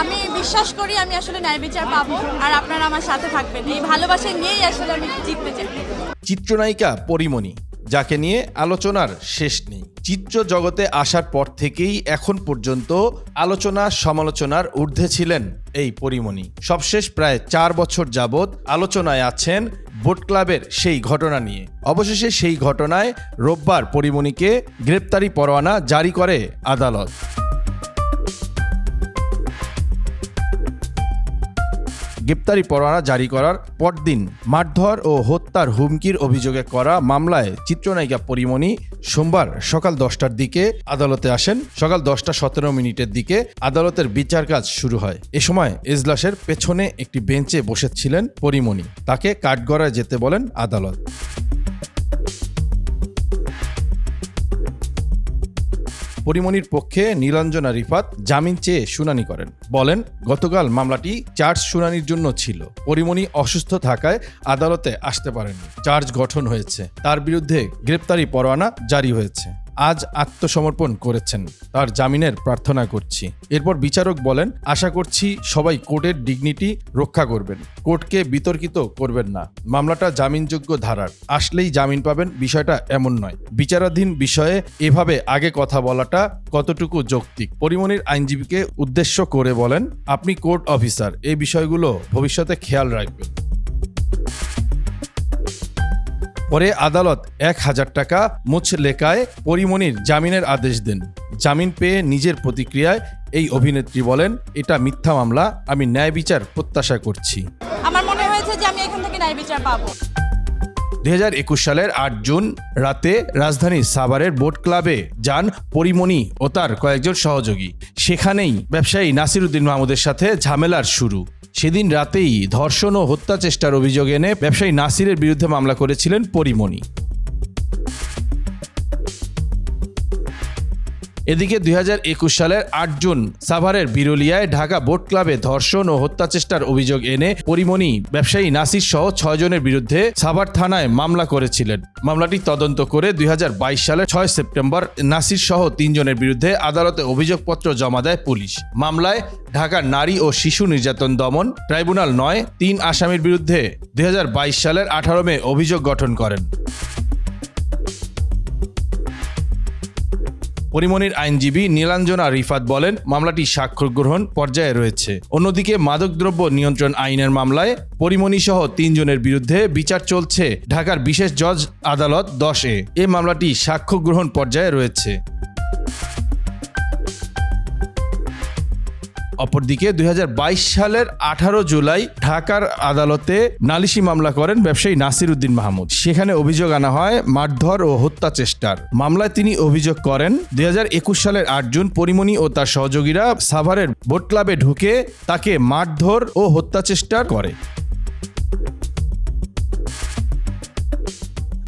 আমি বিশ্বাস করি আমি আসলে ন্যায় বিচার পাবো আর আপনারা আমার সাথে থাকবেন। এই ভালোবাসা নিয়েই আসলে আমি জিততে চাই। চিত্রনায়িকা পরিমণি, যাকে নিয়ে আলোচনার শেষ নেই। চিত্র জগতে আসার পর থেকেই এখন পর্যন্ত আলোচনা সমালোচনার ঊর্ধ্বে ছিলেন এই পরিমণি। সবশেষ প্রায় চার বছর যাবৎ আলোচনায় আছেন বোট ক্লাবের সেই ঘটনা নিয়ে। অবশেষে সেই ঘটনায় রোববার পরিমণিকে গ্রেপ্তারি পরোয়ানা জারি করে আদালত। গ্রেপ্তারি পরোয়ানা জারি করার পরদিন মারধর ও হত্যার হুমকির অভিযোগে করা মামলায় চিত্রনায়িকা পরিমণি সোমবার সকাল দশটার দিকে আদালতে আসেন। সকাল দশটা সতেরো মিনিটের দিকে আদালতের বিচার কাজ শুরু হয়। এ সময় এজলাসের পেছনে একটি বেঞ্চে বসেছিলেন পরিমণি। তাকে কাঠগড়ায় যেতে বলেন আদালত। পরিমণির পক্ষে নীলাঞ্জনা রিফাত জামিন চেয়ে শুনানি করেন। বলেন, গতকাল মামলাটি চার্জ শুনানির জন্য ছিল। পরিমণি অসুস্থ থাকায় আদালতে আসতে পারেননি। চার্জ গঠন হয়েছে। তার বিরুদ্ধে গ্রেপ্তারি পরোয়ানা জারি হয়েছে। আজ আত্মসমর্পণ করেছেন, তার জামিনের প্রার্থনা করছি। এরপর বিচারক বলেন, আশা করছি সবাই কোর্টের ডিগনিটি রক্ষা করবেন, কোর্টকে বিতর্কিত করবেন না। মামলাটা জামিনযোগ্য ধারার, আসলেই জামিন পাবেন বিষয়টা এমন নয়। বিচারাধীন বিষয়ে এভাবে আগে কথা বলাটা কতটুকু যৌক্তিক? পরিমণির আইনজীবীকে উদ্দেশ্য করে বলেন, আপনি কোর্ট অফিসার, এই বিষয়গুলো ভবিষ্যতে খেয়াল রাখবেন। পরে আদালত এক হাজার টাকা মুছ লেখায় পরিমণির জামিনের আদেশ দেন। জামিন পেয়ে নিজের প্রতিক্রিয়ায় এই অভিনেত্রী বলেন এটা মিথ্যা মামলা আমি ন্যায় বিচার প্রত্যাশা করছি। আমার মনে হয়েছে যে আমি এখান থেকে ন্যায় বিচার পাবো। দুই হাজার একুশ সালের আট জুন রাতে রাজধানী সাভারের বোট ক্লাবে যান পরিমণি ও তার কয়েকজন সহযোগী। সেখানেই ব্যবসায়ী নাসিরুদ্দিন মাহমুদের সাথে ঝামেলার শুরু। সেদিন রাতেই ধর্ষণ ও হত্যা চেষ্টার অভিযোগ এনে ব্যবসায়ী নাসিরের বিরুদ্ধে মামলা করেছিলেন পরিমণি। এদিকে দুই হাজার একুশ সালের আট জুন সাভারের বিরলিয়ায় ঢাকা বোট ক্লাবে ধর্ষণ ও হত্যা চেষ্টার অভিযোগ এনে পরিমণি ব্যবসায়ী নাসির সহ ছয়জনের বিরুদ্ধে সাভার থানায় মামলা করেছিলেন। মামলাটি তদন্ত করে দুই হাজার বাইশ সালের ছয় সেপ্টেম্বর নাসির সহ তিনজনের বিরুদ্ধে আদালতে অভিযোগপত্র জমা দেয় পুলিশ। মামলায় ঢাকার নারী ও শিশু নির্যাতন দমন ট্রাইব্যুনাল নয়, তিন আসামির বিরুদ্ধে দুই হাজার বাইশ সালের আঠারো মে অভিযোগ গঠন করেন। পরিমণির আইনজীবী নীলাঞ্জনা রিফাত বলেন, মামলাটি স্বাক্ষর গ্রহণ পর্যায়ে রয়েছে। অন্যদিকে মাদকদ্রব্য নিয়ন্ত্রণ আইনের মামলায় পরিমণি সহ তিনজনের বিরুদ্ধে বিচার চলছে ঢাকার বিশেষ জজ আদালত দশে এ মামলাটি সাক্ষ্য গ্রহণ পর্যায়ে রয়েছে। অপরদিকে দু হাজার বাইশ সালের আঠারো জুলাই ঢাকার আদালতে নালিশি মামলা করেন ব্যবসায়ী নাসির উদ্দিন মাহমুদ। সেখানে অভিযোগ আনা হয় মারধর ও হত্যা চেষ্টার। মামলায় তিনি অভিযোগ করেন, দুই হাজার একুশ সালের আট জুন পরিমণি ও তার সহযোগীরা সাভারের বোট ক্লাবে ঢুকে তাকে মারধর ও হত্যা চেষ্টা করে।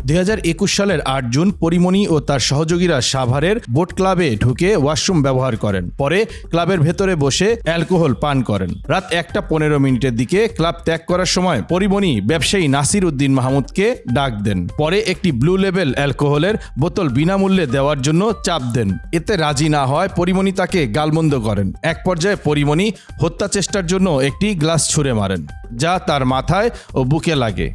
দুই হাজার একুশ সালের আট জুন পরিমণি ও তার সহযোগীরা সাভারের বোট ক্লাবে ঢুকে ওয়াশরুম ব্যবহার করেন। পরে ক্লাবের ভেতরে বসে অ্যালকোহল পান করেন। রাত একটা পনেরো মিনিটের দিকে ক্লাব ত্যাগ করার সময় পরিমণি ব্যবসায়ী নাসির উদ্দিন মাহমুদকে ডাক দেন। পরে একটি ব্লু লেভেল অ্যালকোহলের বোতল বিনামূল্যে দেওয়ার জন্য চাপ দেন। এতে রাজি না হয় পরিমণি তাকে গালমন্দ করেন। এক পর্যায়ে পরিমণি হত্যা চেষ্টার জন্য একটি গ্লাস ছুঁড়ে মারেন, যা তার মাথায় ও বুকে লাগে।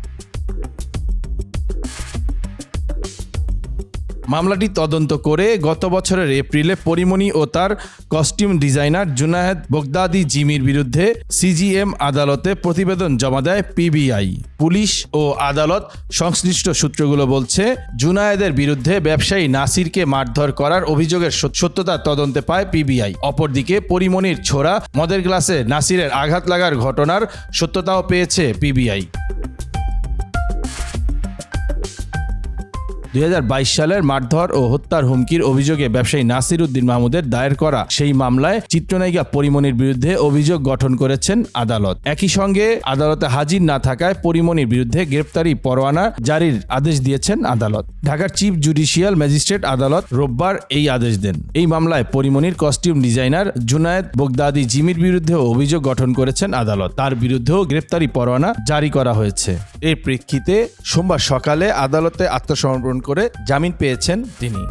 মামলাটি তদন্ত করে গত বছরের এপ্রিলে পরিমণি ও তার কস্টিউম ডিজাইনার জুনায়েদ বগদাদি জিমির বিরুদ্ধে সিজিএম আদালতে প্রতিবেদন জমা দেয় পিবিআই। পুলিশ ও আদালত সংশ্লিষ্ট সূত্রগুলো বলছে, জুনায়েদের বিরুদ্ধে ব্যবসায়ী নাসিরকে মারধর করার অভিযোগের সত- সত্যতা তদন্তে পায় পিবিআই। অপরদিকে পরিমণির ছোড়া মদের গ্লাসে নাসিরের আঘাত লাগার ঘটনার সত্যতাও পেয়েছে পিবিআই। দুই হাজার বাইশ সালের মারধর ও হত্যার হুমকির অভিযোগে ব্যবসায়ী নাসির উদ্দিন মাহমুদের দায়ের করা সেই মামলায় চিত্রনায়িকা পরিমণির বিরুদ্ধে অভিযোগ গঠন করেছেন আদালত। একই সঙ্গে আদালতে হাজির না থাকায় পরিমণির বিরুদ্ধে গ্রেপ্তারি পরোয়ানা জারির আদেশ দিয়েছেন আদালত। ঢাকার চিফ জুডিশিয়াল ম্যাজিস্ট্রেট আদালত রোববার এই আদেশ দেন। এই মামলায় পরিমণির কস্টিউম ডিজাইনার জুনায়েদ বোগদাদি জিমির বিরুদ্ধেও অভিযোগ গঠন করেছেন আদালত। তার বিরুদ্ধেও গ্রেপ্তারি পরোয়ানা জারি করা হয়েছে। এর প্রেক্ষিতে সোমবার সকালে আদালতে আত্মসমর্পণ করে জামিন পেয়েছেন তিনি।